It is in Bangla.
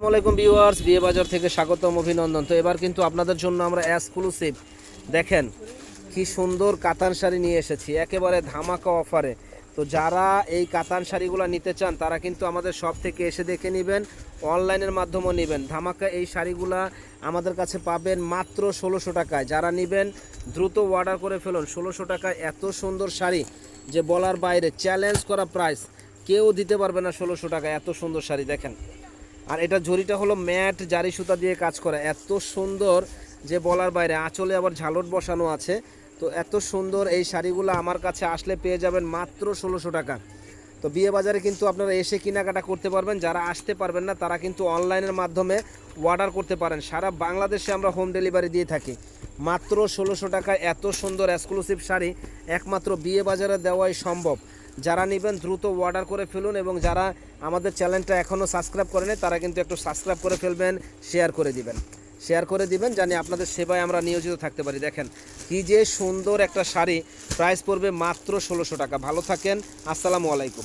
আসসালামাইকুম ভিউয়ার্স বিয়ে বাজার থেকে স্বাগতম, অভিনন্দন। তো এবার কিন্তু আপনাদের জন্য আমরা এক্সক্লুসিভ দেখেন কি সুন্দর কাতান শাড়ি নিয়ে এসেছি, একেবারে ধামাকা অফারে। তো যারা এই কাতান শাড়িগুলো নিতে চান, তারা কিন্তু আমাদের সব থেকে এসে দেখে নেবেন, অনলাইনের মাধ্যমেও নেবেন। ধামাকা এই শাড়িগুলা আমাদের কাছে পাবেন মাত্র ষোলোশো টাকায়। যারা নেবেন, দ্রুত অর্ডার করে ফেলুন। ষোলোশো টাকায় এত সুন্দর শাড়ি যে বলার বাইরে চ্যালেঞ্জ করা প্রাইস কেউ দিতে পারবে না ষোলোশো টাকায়। এত সুন্দর শাড়ি, দেখেন। আর এটা জরিটা হলো ম্যাট জারি সুতা দিয়ে কাজ করা। এত সুন্দর যে বলার বাইরে, আঁচলে আবার ঝালট বসানো আছে। তো এত সুন্দর এই শাড়িগুলো আমার কাছে আসলে পেয়ে যাবেন মাত্র ষোলোশো টাকা। তো বিয়ে বাজারে কিন্তু আপনারা এসে কেনাকাটা করতে পারবেন। যারা আসতে পারবেন না, তারা কিন্তু অনলাইনের মাধ্যমে অর্ডার করতে পারেন। সারা বাংলাদেশে আমরা হোম ডেলিভারি দিয়ে থাকি। মাত্র ষোলোশো টাকায় এত সুন্দর এক্সক্লুসিভ শাড়ি, একমাত্র বিয়ে বাজারে দেওয়াই সম্ভব। যারা নেবেন দ্রুত অর্ডার করে ফেলুন এবং যারা আমাদের চ্যানেলটা এখনও সাবস্ক্রাইব করেনি, তারা কিন্তু একটু সাবস্ক্রাইব করে ফেলবেন শেয়ার করে দিবেন। শেয়ার করে দিবেন জানি আপনাদের সেবায় আমরা নিয়োজিত থাকতে পারি। দেখেন, কি যে সুন্দর একটা শাড়ি। প্রাইস পড়বে মাত্র ষোলোশো টাকা। ভালো থাকেন, আসসালামু আলাইকুম।